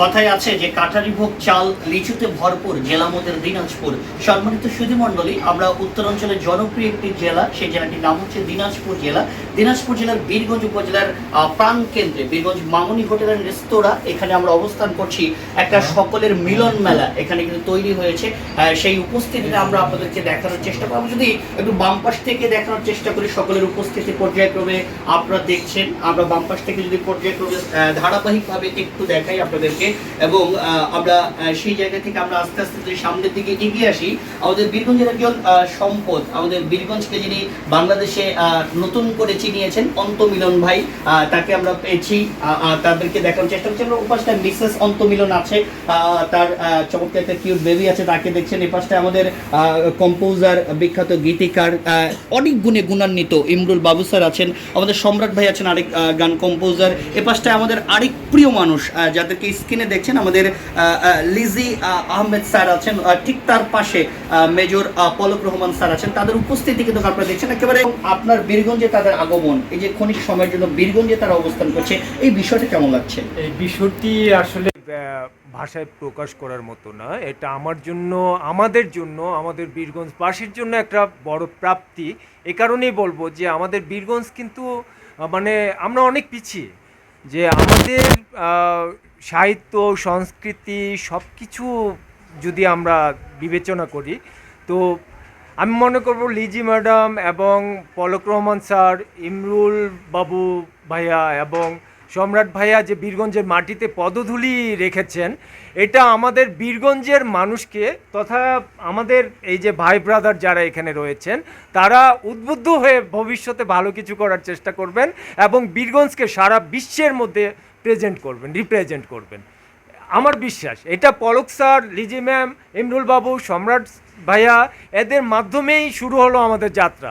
কথায় আছে যে কাঠারি ভোগ চাল লিচুতে ভরপুর, জেলা মোদের দিনাজপুর। সম্মানিত সুধীমণ্ডলী, আমরা উত্তরাঞ্চলের জনপ্রিয় একটি জেলা, সেই জেলাটির নাম হচ্ছে দিনাজপুর জেলা। দিনাজপুর জেলার বীরগঞ্জ উপজেলার প্রাণ কেন্দ্রে, বীরগঞ্জ মামনি হোটেলের রেস্তোরাঁ, এখানে আমরা অবস্থান করছি। একটা সকলের মিলন মেলা এখানে কিন্তু তৈরি হয়েছে। সেই উপস্থিতিটা আমরা আপনাদেরকে দেখানোর চেষ্টা করব। যদি একটু বাম পাশ থেকে দেখানোর চেষ্টা করি, সকলের উপস্থিতি পর্যায়ক্রমে আপনারা দেখছেন। আমরা বাম পাশ থেকে যদি পর্যায়ক্রমে ধারাবাহিকভাবে একটু দেখাই আপনাদেরকে। এবং আমরা সেই জায়গা থেকে আমরা আস্তে আস্তে যদি সামনের দিকে এগিয়ে আসি, আমাদের বীরগঞ্জের একজন সম্পদ, আমাদের বীরগঞ্জকে যিনি বাংলাদেশে নতুন করে চিনিয়েছেন, অন্তমিলন ভাই তাকে আমরা পেয়েছি তাদেরকে দেখানোর চেষ্টা করছি। আমরা উপাসটা মিসেস অন্তমিলন আছে তার চমৎকার একটা কিউট বেবি আছে, তাকে দেখছেন। এই পাশটা আমাদের কম্পোজার বিখ্যাত গীতিকার অনেক গুণে গুণান্বিত ইমরুল বাবু স্যার আছেন, আমাদের সম্রাট ভাই আছেন আরেক গান কম্পোজার এ পাশটায় আমাদের আরেক প্রিয় মানুষ যাদেরকে স্ক্রিনে দেখছেন আমাদের লিজি আহমেদ স্যার আছেন ঠিক তার পাশে মেজর পলক রহমান স্যার আছেন। তাদের উপস্থিতি কিন্তু আপনারা দেখছেন। একেবারে আপনার বীরগঞ্জে তাদের আগমন, এই যে ক্ষণিক সময়ের জন্য বীরগঞ্জে তারা অবস্থান করছে, এই বিষয়টা কেমন লাগছে? এই বিষয়টি আসলে ভাষায় প্রকাশ করার মতো না। এটা আমার জন্য, আমাদের জন্য, আমাদের বীরগঞ্জ বীরগঞ্জবাসীর জন্য একটা বড় প্রাপ্তি। এ কারণেই বলব যে আমাদের বীরগঞ্জ কিন্তু মানে আমরা অনেক পিছিয়ে। যে আমাদের সাহিত্য, সংস্কৃতি সব কিছু যদি আমরা বিবেচনা করি, তো আমি মনে করব লিজি ম্যাডাম এবং পলক রহমান স্যার, ইমরুল বাবু ভাইয়া এবং সম্রাট ভাইয়া যে বীরগঞ্জের মাটিতে পদধূলি রেখেছেন, এটা আমাদের বীরগঞ্জের মানুষকে তথা আমাদের এই যে ভাই ব্রাদার যারা এখানে রয়েছেন, তারা উদ্বুদ্ধ হয়ে ভবিষ্যতে ভালো কিছু করার চেষ্টা করবেন এবং বীরগঞ্জকে সারা বিশ্বের মধ্যে প্রেজেন্ট করবেন রিপ্রেজেন্ট করবেন। আমার বিশ্বাস এটা Palak sir Lizzie ma'am Imrul বাবু সম্রাট ভাইয়া এদের মাধ্যমেই শুরু হলো আমাদের যাত্রা।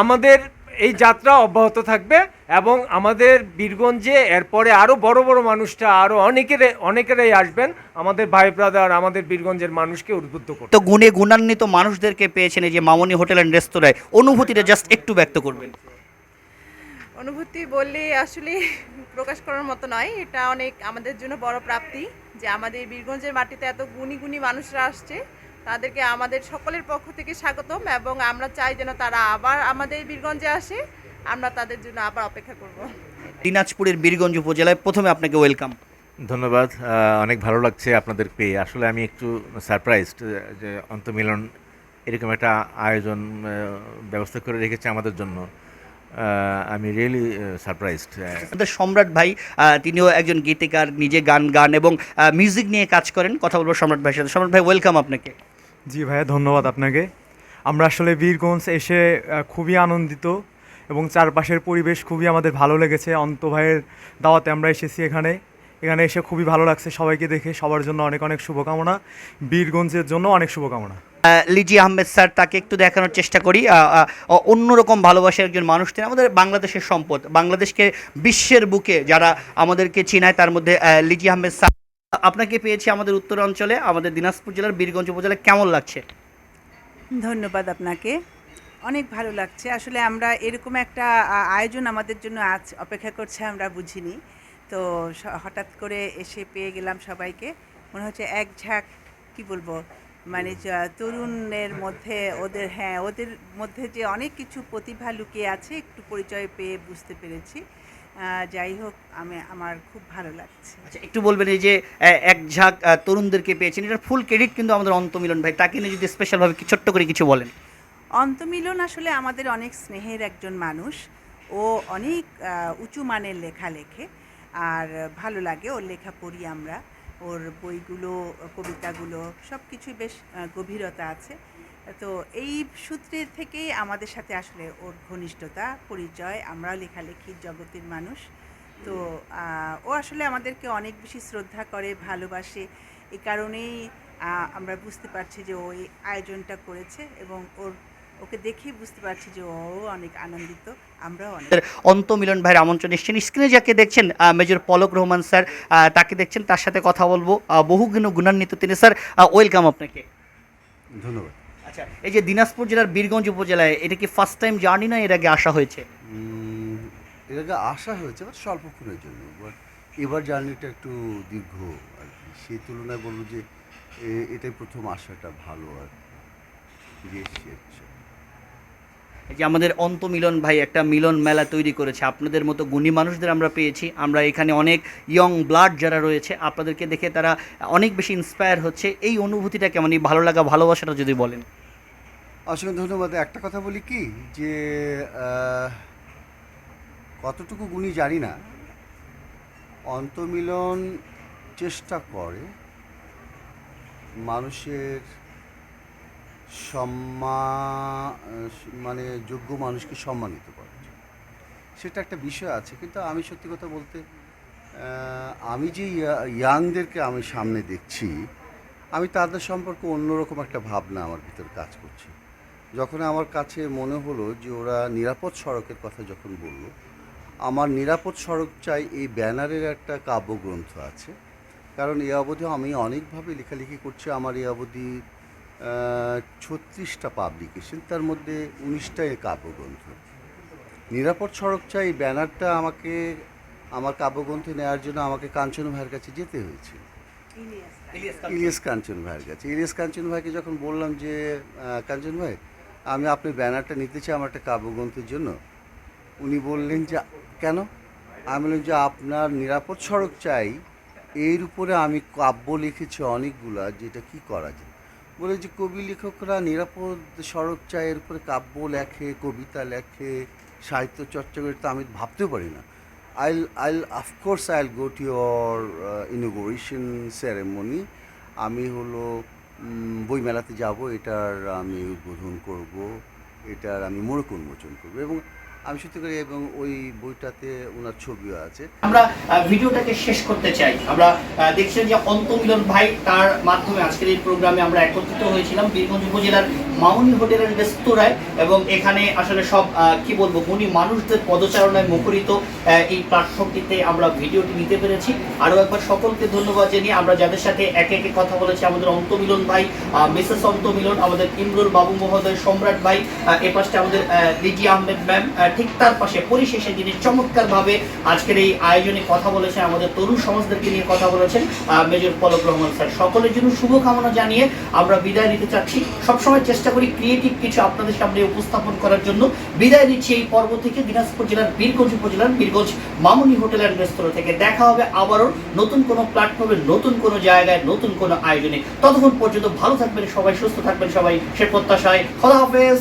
আমাদের এই যাত্রা অব্যাহত থাকবে এবং আমাদের বীরগঞ্জে এরপরে আরও বড় বড় মানুষটা আরও অনেকের অনেকেরাই আসবেন। আমাদের ভাই ব্রাদার আমাদের বীরগঞ্জের মানুষকে উদ্বুদ্ধ করতে। তো গুণে গুণান্বিত মানুষদেরকে পেয়েছেন এই যে মামনি হোটেল অ্যান্ড রেস্তোরাঁয় অনুভূতিটা জাস্ট একটু ব্যক্ত করবেন। অনুভূতি বললে আসলে প্রকাশ করার মতো নয়। এটা অনেক আমাদের জন্য বড় প্রাপ্তি যে আমাদের বীরগঞ্জের মাটিতে এত গুণী গুণী মানুষরা আসছে। তাদেরকে আমাদের সকলের পক্ষ থেকে স্বাগতম এবং আমরা চাই যেন তারা আবার আমাদের বীরগঞ্জে আসে। আমরা তাদের জন্য আবার অপেক্ষা করব। দিনাজপুরের বীরগঞ্জ উপজেলায় প্রথমে আপনাকে ওয়েলকাম। ধন্যবাদ। অনেক ভালো লাগছে আপনাদের পেয়ে। আসলে আমি একটু সারপ্রাইজড যে অন্তমিলন এরকম একটা আয়োজন ব্যবস্থা করে রেখেছে আমাদের জন্য। আমি রিয়েলি সারপ্রাইজড আমাদের সম্রাট ভাই তিনিও একজন গীতিকার নিজে গান গান এবং মিউজিক নিয়ে কাজ করেন। কথা বলব সম্রাট ভাইয়ের সাথে। সম্রাট ভাই ওয়েলকাম আপনাকে। জি ভাইয়া ধন্যবাদ আপনাকে। আমরা আসলে বীরগঞ্জ এসে খুবই আনন্দিত এবং চারপাশের পরিবেশ খুবই আমাদের ভালো লেগেছে। অন্ত ভাইয়ের দাওয়াতে আমরা এসেছি এখানে। এখানে এসে খুবই ভালো লাগছে সবাইকে দেখে। সবার জন্য অনেক অনেক শুভকামনা। বীরগঞ্জের জন্য অনেক শুভকামনা। লিজি আহমেদ স্যার তাকে একটু দেখানোর চেষ্টা করি। অন্যরকম ভালোবাসার একজন মানুষ তিনি আমাদের বাংলাদেশের সম্পদ বাংলাদেশকে বিশ্বের বুকে যারা আমাদেরকে চিনায় তার মধ্যে লিজি আহমেদ স্যার। আপনাকে পেয়েছি আমাদের উত্তরাঞ্চলে আমাদের দিনাজপুর জেলার বীরগঞ্জ উপজেলায়। কেমন লাগছে? ধন্যবাদ আপনাকে। অনেক ভালো লাগছে। আসলে আমরা এরকম একটা আয়োজন আমাদের জন্য আজ অপেক্ষা করছে আমরা বুঝিনি। তো হঠাৎ করে এসে পেয়ে গেলাম সবাইকে। মনে হচ্ছে এক ঝাঁক কি বলব? মানে তরুণের মধ্যে ওদের হ্যাঁ ওদের মধ্যে যে অনেক কিছু প্রতিভা লুকিয়ে আছে একটু পরিচয় পেয়ে বুঝতে পেরেছি। যাই হোক আমি আমার খুব ভালো লাগছে। আচ্ছা একটু বলবেন এই যে এক ঝাঁক তরুণদেরকে পেয়েছেন এটার ফুল ক্রেডিট কিন্তু আমাদের অন্তমিলন ভাই তাকে নিয়ে যদি স্পেশালভাবে ছোট্ট করে কিছু বলেন। অন্তমিলন আসলে আমাদের অনেক স্নেহের একজন মানুষ। ও অনেক উঁচু মানের লেখা লেখে। আর ভালো লাগে ওর লেখা পড়ি আমরা। ওর বইগুলো, কবিতাগুলো সব কিছুই বেশ গভীরতা আছে। তো এই সূত্রে থেকেই আমাদের সাথে আসলে ওর ঘনিষ্ঠতা, পরিচয়, আমরাও লেখালেখির জগতের মানুষ। তো ও আসলে আমাদেরকে অনেক বেশি শ্রদ্ধা করে, ভালোবাসে। এ কারণেই আমরা বুঝতে পারছি যে ওই আয়োজনটা করেছে এবং ওর ওকে দেখেই বুঝতে পারছি যে ও অনেক আনন্দিত আমরাও অনেক আমাদের অন্তমিলন ভাইয়ের আমন্ত্রণ এসেছেন স্ক্রিনে যাকে দেখছেন মেজর পলক রহমান স্যার তাকে দেখছেন তার সাথে কথা বলব। বহু গুণ গুণান্বিত তিনি স্যার। ওয়েলকাম আপনাকে। ধন্যবাদ। আচ্ছা এই যে দিনাজপুর জেলার বীরগঞ্জ উপজেলায় এটা কি ফার্স্ট টাইম জার্নি না এর আগে আসা হয়েছে? এর আগে আসা হয়েছে বাট স্বল্পক্ষণের জন্য। বাট এবার জার্নিটা একটু দীর্ঘ আর কি। সেই তুলনায় বলব যে এটাই প্রথম আসাটা ভালো আর কি। ফিরে এসেছি আর কি। এই যে আমাদের অন্তমিলন ভাই একটা মিলন মেলা তৈরি করেছে। আপনাদের মতো গুণী মানুষদের আমরা পেয়েছি। আমরা এখানে অনেক ইয়ং ব্লাড যারা রয়েছে, আপনাদেরকে দেখে তারা অনেক বেশি ইন্সপায়ার হচ্ছে। এই অনুভূতিটা কেমন? এই ভালো লাগা, ভালোবাসাটা যদি বলেন। অসংখ্য ধন্যবাদ। একটা কথা বলি কি? যে কতটুকু গুণী জানি না। অন্তমিলন চেষ্টা করে মানুষের সম্মা মানে যোগ্য মানুষকে সম্মানিত জন্য। সেটা একটা বিষয় আছে, কিন্তু আমি সত্যি কথা বলতে আমি যে ইয়া- ইয়াংদেরকে আমি সামনে দেখছি, আমি তাদের সম্পর্কে অন্যরকম একটা ভাবনা আমার ভিতরে কাজ করছে যখন আমার কাছে মনে হলো যে ওরা নিরাপদ সড়কের কথা যখন বলল, আমার নিরাপদ সড়ক চাই এই ব্যানারের একটা কাব্যগ্রন্থ আছে কারণ এ অবধি আমি অনেকভাবে লেখালেখি করছি, আমার এ অবধি ছত্রিশটা পাবলিকেশন তার মধ্যে উনিশটাই কাব্যগ্রন্থ। নিরাপদ সড়ক চাই ব্যানারটা আমাকে আমার কাব্যগ্রন্থে নেওয়ার জন্য আমাকে কাঞ্চন ভাইয়ের কাছে যেতে হয়েছে ইলিয়াস কাঞ্চন। ভাইয়ের কাছে। ইলিয়াস কাঞ্চন ভাইকে যখন বললাম যে কাঞ্চন ভাই আমি আপনার ব্যানারটা নিতে চাই আমার একটা কাব্যগ্রন্থের জন্য উনি বললেন যে কেন? আমি বললাম যে আপনার নিরাপদ সড়ক চাই এর উপরে আমি কাব্য লিখেছি অনেকগুলা যেটা কি করা যায়? বলে যে কবি লেখকরা নিরাপদ সড়ক চাই এর উপরে কাব্য লেখে, কবিতা লেখে, সাহিত্য চর্চা করে, তো আমি ভাবতেও পারি না। I'll I'll of course I'll go to your inauguration ceremony আমি হলো বইমেলাতে যাব, এটার আমি উদ্বোধন করব, এটার আমি মোড়ক উন্মোচন করব এবং আমি সত্যি করে এবং ওই বইটাতে ওনার ছবিও আছে। আমরা ভিডিওটাকে শেষ করতে চাই। আমরা আহ, দেখছি যে অন্তমিলন ভাই তার মাধ্যমে আজকের এই প্রোগ্রামে আমরা একত্রিত হয়েছিলাম বীরগঞ্জ উপজেলার মাউনি হোটেলের রেস্তোরাঁয় এবং এখানে আসলে সব কি বলব গুণী মানুষদের পদচারণায় মুখরিত এই প্ল্যাটফর্মটিতে আমরা ভিডিওটি নিতে পেরেছি। আরও একবার সকলকে ধন্যবাদ জানিয়ে আমরা যাদের সাথে একে একে কথা বলেছি আমাদের অন্তমিলন ভাই মিসেস অন্তমিলন আমাদের ইমরুল বাবু মহোদয় সম্রাট ভাই এ পাশে আমাদের ডিজি আহমেদ ম্যাম ঠিক তার পাশে পরিশেষে যিনি চমৎকারভাবে আজকের এই আয়োজনে কথা বলেছেন, আমাদের তরুণ সমাজদেরকে নিয়ে কথা বলেছেন মেজর পলক রহমান স্যার। সকলের জন্য শুভকামনা জানিয়ে আমরা বিদায় নিতে চাচ্ছি। সবসময় চেষ্টা করি ক্রিয়েটিভ কিছু আপনাদের সামনে উপস্থাপন করার জন্য। বিদায় নিচ্ছি এই পর্ব থেকে দিনাজপুর জেলার বীরগঞ্জ উপজেলার বীরগঞ্জ মামুনি হোটেল অ্যান্ড রেস্তোরাঁ থেকে। দেখা হবে আবারও নতুন কোনো প্ল্যাটফর্মে নতুন কোনো জায়গায়, নতুন কোনো আয়োজনে। ততক্ষণ পর্যন্ত ভালো থাকবেন সবাই, সুস্থ থাকবেন সবাই। সে প্রত্যাশায়। খোদা হাফেজ।